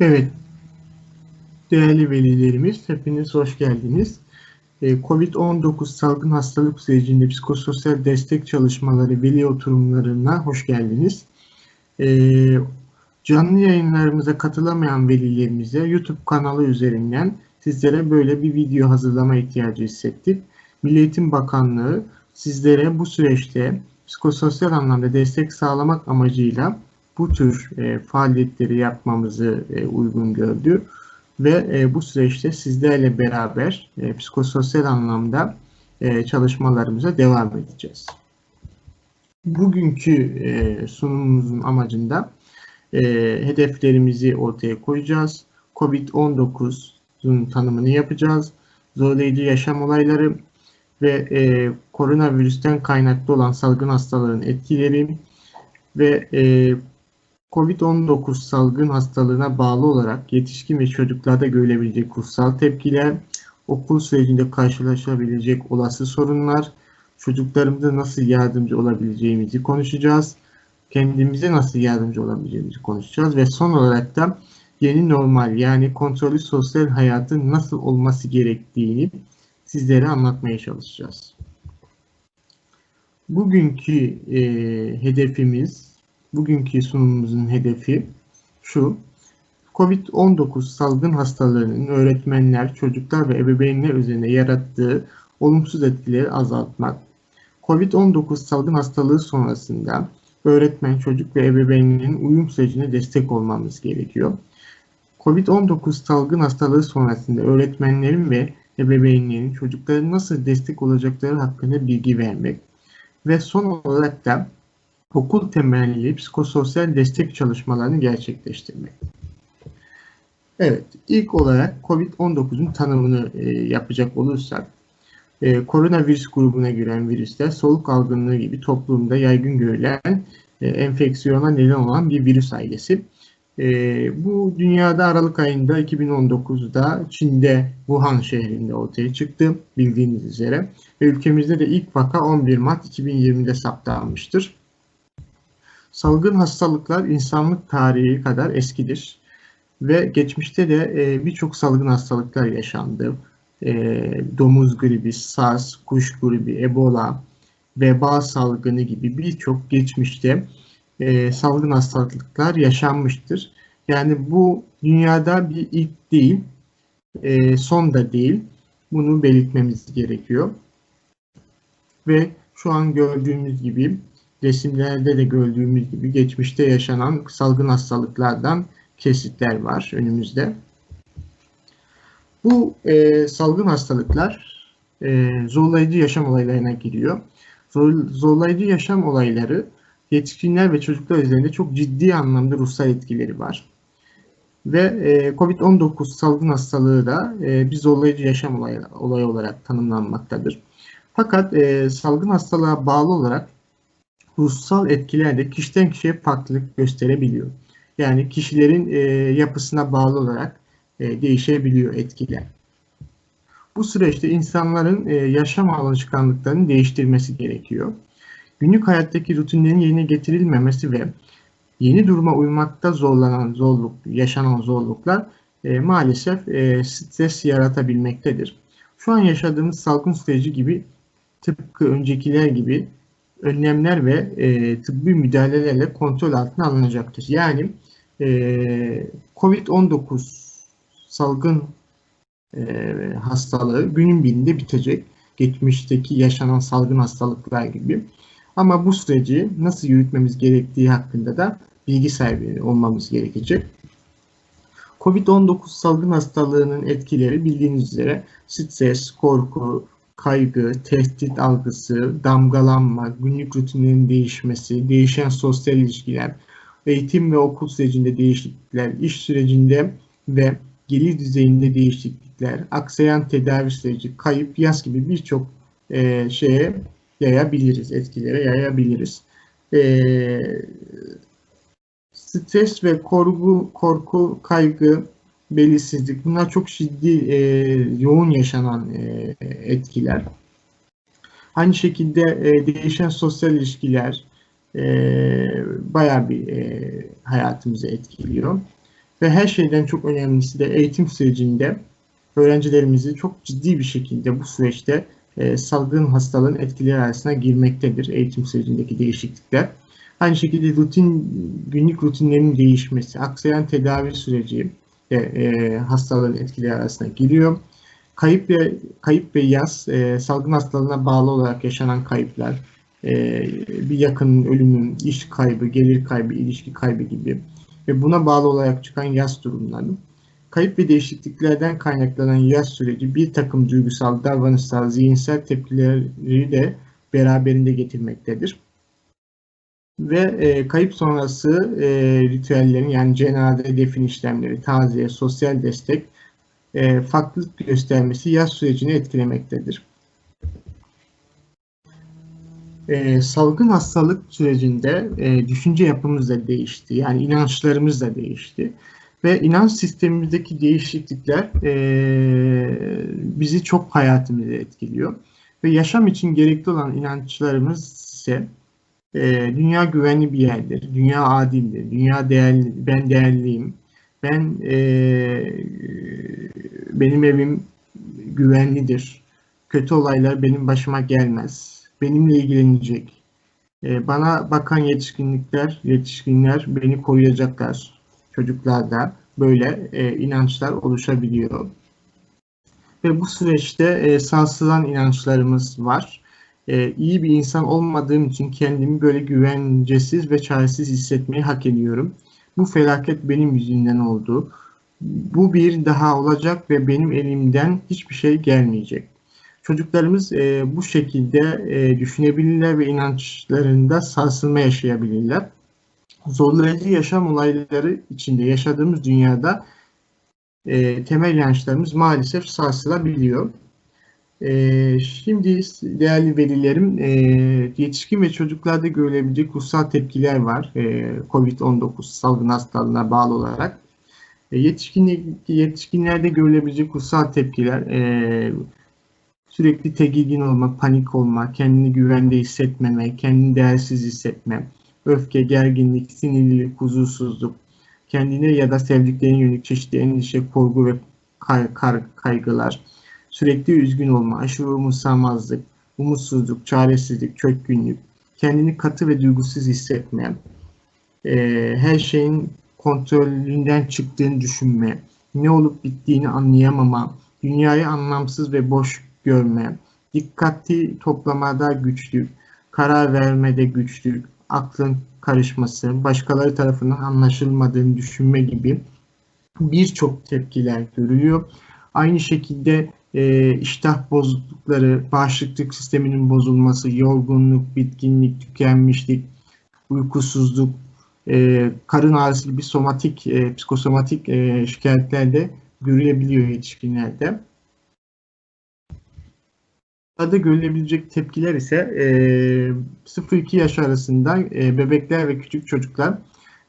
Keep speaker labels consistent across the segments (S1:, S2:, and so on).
S1: Evet, değerli velilerimiz, hepiniz hoş geldiniz. Ee, Covid-19 salgın hastalık sürecinde psikososyal destek çalışmaları veli oturumlarına hoş geldiniz. Ee, canlı yayınlarımıza katılamayan velilerimize YouTube kanalı üzerinden sizlere böyle bir video hazırlama ihtiyacı hissettik. Milli Eğitim Bakanlığı sizlere bu süreçte psikososyal anlamda destek sağlamak amacıyla bu tür e, faaliyetleri yapmamızı e, uygun gördü ve e, bu süreçte sizlerle beraber e, psikososyal anlamda e, çalışmalarımıza devam edeceğiz. Bugünkü e, sunumumuzun amacında e, hedeflerimizi ortaya koyacağız. COVID-19'un tanımını yapacağız. Zorlayıcı yaşam olayları ve e, koronavirüsten kaynaklı olan salgın hastaların etkileri ve e, Covid-19 salgın hastalığına bağlı olarak yetişkin ve çocuklarda görülebilecek ruhsal tepkiler, okul sürecinde karşılaşabilecek olası sorunlar, çocuklarımıza nasıl yardımcı olabileceğimizi konuşacağız. Kendimize nasıl yardımcı olabileceğimizi konuşacağız ve son olarak da yeni normal yani kontrollü sosyal hayatın nasıl olması gerektiğini sizlere anlatmaya çalışacağız. Bugünkü e, hedefimiz bugünkü sunumumuzun hedefi şu. Covid-19 salgın hastalığının öğretmenler, çocuklar ve ebeveynler üzerine yarattığı olumsuz etkileri azaltmak. Covid-19 salgın hastalığı sonrasında öğretmen, çocuk ve ebeveynlerin uyum sürecine destek olmamız gerekiyor. Covid-19 salgın hastalığı sonrasında öğretmenlerin ve ebeveynlerin çocukların nasıl destek olacakları hakkında bilgi vermek ve son olarak da okul temelli psikososyal destek çalışmalarını gerçekleştirmek. Evet, ilk olarak COVID-19'un tanımını e, yapacak olursak, e, koronavirüs grubuna giren virüsler soluk algınlığı gibi toplumda yaygın görülen e, enfeksiyona neden olan bir virüs ailesi. Bu dünyada Aralık ayında 2019'da Çin'de Wuhan şehrinde ortaya çıktı bildiğiniz üzere. Ve ülkemizde de ilk vaka 11 Mart 2020'de saptanmıştır. Salgın hastalıklar insanlık tarihi kadar eskidir ve geçmişte de e, birçok salgın hastalıklar yaşandı. E, domuz gribi, SARS, kuş gribi, Ebola, veba salgını gibi birçok geçmişte e, salgın hastalıklar yaşanmıştır. Yani bu dünyada bir ilk değil, e, son da değil. Bunu belirtmemiz gerekiyor. Ve şu an gördüğümüz gibi resimlerde de gördüğümüz gibi geçmişte yaşanan salgın hastalıklardan kesitler var önümüzde. Bu e, salgın hastalıklar e, zorlayıcı yaşam olaylarına giriyor. Zor, zorlayıcı yaşam olayları yetişkinler ve çocuklar üzerinde çok ciddi anlamda ruhsal etkileri var. Ve e, COVID-19 salgın hastalığı da e, bir zorlayıcı yaşam olayı, olayı olarak tanımlanmaktadır. Fakat e, salgın hastalığa bağlı olarak ruhsal etkiler de kişiden kişiye farklılık gösterebiliyor. Yani kişilerin e, yapısına bağlı olarak e, değişebiliyor etkiler. Bu süreçte insanların e, yaşam alışkanlıklarını değiştirmesi gerekiyor. Günlük hayattaki rutinlerin yerine getirilmemesi ve yeni duruma uymakta zorlanan zorluk, yaşanan zorluklar e, maalesef e, stres yaratabilmektedir. Şu an yaşadığımız salgın süreci gibi tıpkı öncekiler gibi önlemler ve e, tıbbi müdahalelerle kontrol altına alınacaktır. Yani e, COVID-19 salgın e, hastalığı günün birinde bitecek. Geçmişteki yaşanan salgın hastalıklar gibi. Ama bu süreci nasıl yürütmemiz gerektiği hakkında da bilgi sahibi olmamız gerekecek. Covid-19 salgın hastalığının etkileri bildiğiniz üzere stres, korku, kaygı, tehdit algısı, damgalanma, günlük rutinlerin değişmesi, değişen sosyal ilişkiler, eğitim ve okul sürecinde değişiklikler, iş sürecinde ve gelir düzeyinde değişiklikler, aksayan tedavi süreci, kayıp, yaz gibi birçok e, şeye yayabiliriz, etkilere yayabiliriz. E, stres ve korku, korku, kaygı, belirsizlik bunlar çok ciddi e, yoğun yaşanan e, etkiler. Aynı şekilde e, değişen sosyal ilişkiler e, bayağı bir e, hayatımızı etkiliyor. Ve her şeyden çok önemlisi de eğitim sürecinde öğrencilerimizi çok ciddi bir şekilde bu süreçte e, salgın hastalığın etkileri arasına girmektedir eğitim sürecindeki değişiklikler. Aynı şekilde rutin günlük rutinlerin değişmesi, aksayan tedavi süreci de e, hastalığın etkileri arasına giriyor. Kayıp ve kayıp ve yaz e, salgın hastalığına bağlı olarak yaşanan kayıplar, e, bir yakının ölümü, iş kaybı, gelir kaybı, ilişki kaybı gibi ve buna bağlı olarak çıkan yaz durumları. Kayıp ve değişikliklerden kaynaklanan yaz süreci bir takım duygusal, davranışsal, zihinsel tepkileri de beraberinde getirmektedir ve e, kayıp sonrası e, ritüellerin yani cenaze, defin işlemleri, taziye, sosyal destek e, farklılık göstermesi yaz sürecini etkilemektedir. E, salgın hastalık sürecinde e, düşünce yapımız da değişti. Yani inançlarımız da değişti. Ve inanç sistemimizdeki değişiklikler e, bizi çok hayatımızda etkiliyor. Ve yaşam için gerekli olan inançlarımız ise e, dünya güvenli bir yerdir. Dünya adildir. Dünya değerli, ben değerliyim. Ben e, benim evim güvenlidir. Kötü olaylar benim başıma gelmez. Benimle ilgilenecek. E, bana bakan yetişkinlikler, yetişkinler beni koruyacaklar. Çocuklarda böyle e, inançlar oluşabiliyor. Ve bu süreçte e, sarsılan inançlarımız var e, iyi bir insan olmadığım için kendimi böyle güvencesiz ve çaresiz hissetmeyi hak ediyorum. Bu felaket benim yüzümden oldu. Bu bir daha olacak ve benim elimden hiçbir şey gelmeyecek. Çocuklarımız e, bu şekilde e, düşünebilirler ve inançlarında sarsılma yaşayabilirler. Zorlayıcı yaşam olayları içinde yaşadığımız dünyada e, temel inançlarımız maalesef sarsılabiliyor. Ee, şimdi değerli velilerim, e, yetişkin ve çocuklarda görülebilecek ruhsal tepkiler var. E, Covid-19 salgın hastalığına bağlı olarak. E, yetişkin, yetişkinlerde görülebilecek ruhsal tepkiler e, sürekli tedirgin olmak, panik olmak, kendini güvende hissetmeme, kendini değersiz hissetme, öfke, gerginlik, sinirlilik, huzursuzluk, kendine ya da sevdiklerine yönelik çeşitli endişe, korku ve kay, kay, kaygılar, sürekli üzgün olma, aşırı umursamazlık, umutsuzluk, çaresizlik, çökkünlük, kendini katı ve duygusuz hissetme, e, her şeyin kontrolünden çıktığını düşünme, ne olup bittiğini anlayamama, dünyayı anlamsız ve boş görme, dikkati toplamada güçlük, karar vermede güçlük, aklın karışması, başkaları tarafından anlaşılmadığını düşünme gibi birçok tepkiler görülüyor. Aynı şekilde e, iştah bozuklukları, bağışıklık sisteminin bozulması, yorgunluk, bitkinlik, tükenmişlik, uykusuzluk, e, karın ağrısı gibi somatik, e, psikosomatik e, şikayetler de görülebiliyor yetişkinlerde. Burada görülebilecek tepkiler ise e, 0-2 yaş arasında e, bebekler ve küçük çocuklar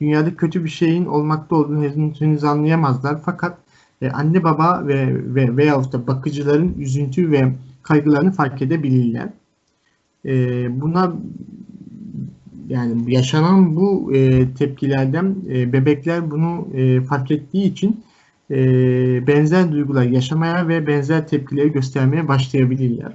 S1: dünyada kötü bir şeyin olmakta olduğunu henüz, anlayamazlar. Fakat e, anne baba ve, ve veyahut da bakıcıların üzüntü ve kaygılarını fark edebilirler. E, buna yani yaşanan bu e, tepkilerden e, bebekler bunu e, fark ettiği için e, benzer duygular yaşamaya ve benzer tepkileri göstermeye başlayabilirler.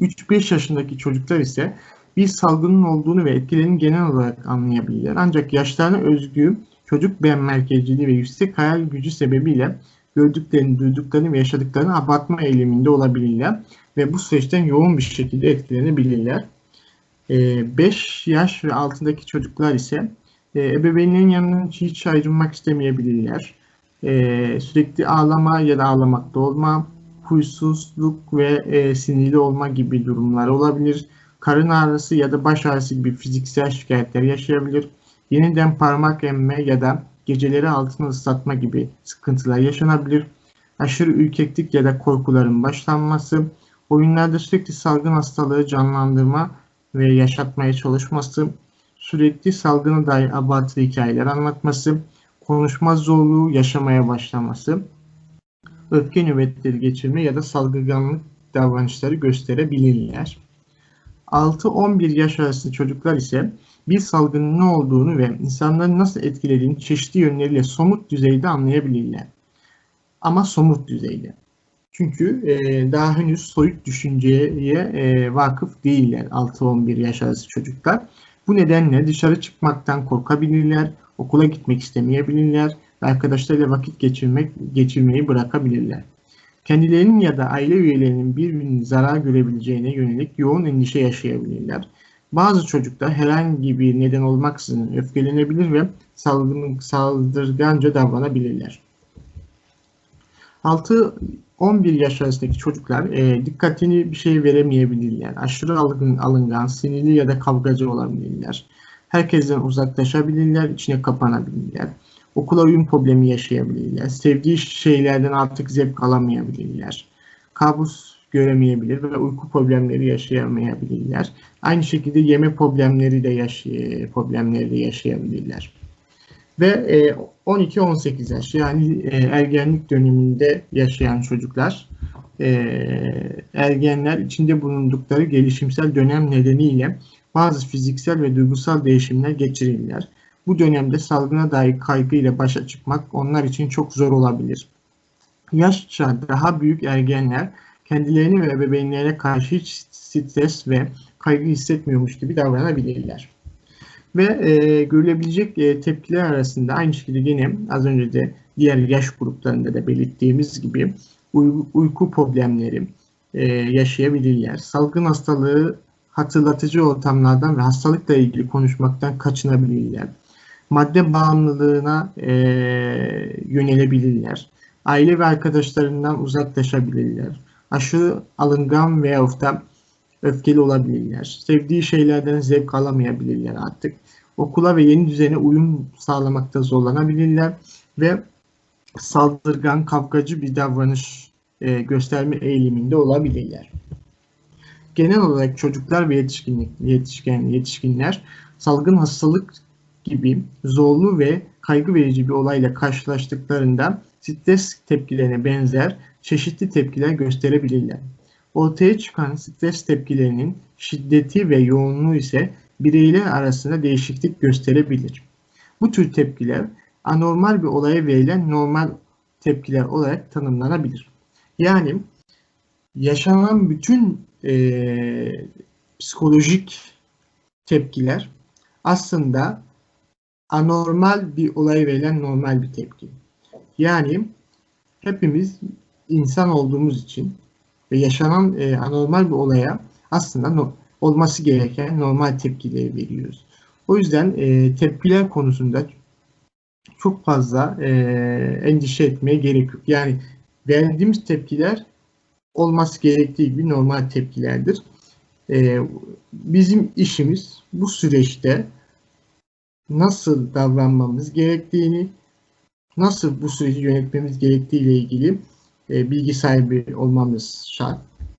S1: 3-5 yaşındaki çocuklar ise bir salgının olduğunu ve etkilerini genel olarak anlayabilirler. Ancak yaşlarına özgü çocuk ben merkezciliği ve yüksek hayal gücü sebebiyle gördüklerini, duyduklarını ve yaşadıklarını abartma eğiliminde olabilirler ve bu süreçten yoğun bir şekilde etkilenebilirler. 5 ee, yaş ve altındaki çocuklar ise e, ebeveynlerin yanından hiç ayrılmak istemeyebilirler. Ee, sürekli ağlama ya da ağlamakta olma, huysuzluk ve e, sinirli olma gibi durumlar olabilir. Karın ağrısı ya da baş ağrısı gibi fiziksel şikayetler yaşayabilir yeniden parmak emme ya da geceleri altını ıslatma gibi sıkıntılar yaşanabilir. Aşırı ürkeklik ya da korkuların başlanması, oyunlarda sürekli salgın hastalığı canlandırma ve yaşatmaya çalışması, sürekli salgına dair abartılı hikayeler anlatması, konuşma zorluğu yaşamaya başlaması, öfke nöbetleri geçirme ya da salgınlık davranışları gösterebilirler. 6-11 yaş arası çocuklar ise bir salgının ne olduğunu ve insanları nasıl etkilediğini çeşitli yönleriyle somut düzeyde anlayabilirler. Ama somut düzeyde. Çünkü e, daha henüz soyut düşünceye e, vakıf değiller 6-11 yaş arası çocuklar. Bu nedenle dışarı çıkmaktan korkabilirler, okula gitmek istemeyebilirler ve arkadaşlarıyla vakit geçirmek geçirmeyi bırakabilirler. Kendilerinin ya da aile üyelerinin birbirinin zarar görebileceğine yönelik yoğun endişe yaşayabilirler. Bazı çocuklar herhangi bir neden olmaksızın öfkelenebilir ve saldırganca davranabilirler. 6-11 yaş arasındaki çocuklar e, dikkatini bir şey veremeyebilirler. Aşırı algın, alıngan, sinirli ya da kavgacı olabilirler. Herkesten uzaklaşabilirler, içine kapanabilirler. Okula uyum problemi yaşayabilirler. Sevdiği şeylerden artık zevk alamayabilirler. Kabus göremeyebilir ve uyku problemleri yaşayamayabilirler. Aynı şekilde yeme problemleri de yaşay problemleri de yaşayabilirler. Ve 12-18 yaş yani e, ergenlik döneminde yaşayan çocuklar e, ergenler içinde bulundukları gelişimsel dönem nedeniyle bazı fiziksel ve duygusal değişimler geçirirler. Bu dönemde salgına dair kaygıyla başa çıkmak onlar için çok zor olabilir. Yaşça daha büyük ergenler kendilerini ve ebeveynlerine karşı hiç stres ve kaygı hissetmiyormuş gibi davranabilirler. Ve e, görülebilecek e, tepkiler arasında aynı şekilde yine az önce de diğer yaş gruplarında da belirttiğimiz gibi uy uyku problemleri e, yaşayabilirler. Salgın hastalığı hatırlatıcı ortamlardan ve hastalıkla ilgili konuşmaktan kaçınabilirler. Madde bağımlılığına e, yönelebilirler. Aile ve arkadaşlarından uzaklaşabilirler. Aşırı alıngan veya da öfkeli olabilirler. Sevdiği şeylerden zevk alamayabilirler artık. Okula ve yeni düzene uyum sağlamakta zorlanabilirler ve saldırgan, kavgacı bir davranış e, gösterme eğiliminde olabilirler. Genel olarak çocuklar ve yetişkinlik, yetişkin, yetişkinler salgın hastalık gibi zorlu ve kaygı verici bir olayla karşılaştıklarında stres tepkilerine benzer çeşitli tepkiler gösterebilirler. Ortaya çıkan stres tepkilerinin şiddeti ve yoğunluğu ise bireyler arasında değişiklik gösterebilir. Bu tür tepkiler anormal bir olaya verilen normal tepkiler olarak tanımlanabilir. Yani yaşanan bütün e, psikolojik tepkiler aslında anormal bir olaya verilen normal bir tepki. Yani hepimiz insan olduğumuz için ve yaşanan e, anormal bir olaya aslında no, olması gereken normal tepkileri veriyoruz. O yüzden e, tepkiler konusunda çok fazla e, endişe etmeye gerek yok. Yani verdiğimiz tepkiler olması gerektiği gibi normal tepkilerdir. E, bizim işimiz bu süreçte nasıl davranmamız gerektiğini, nasıl bu süreci yönetmemiz gerektiği ile ilgili e, bilgi sahibi olmamız şart.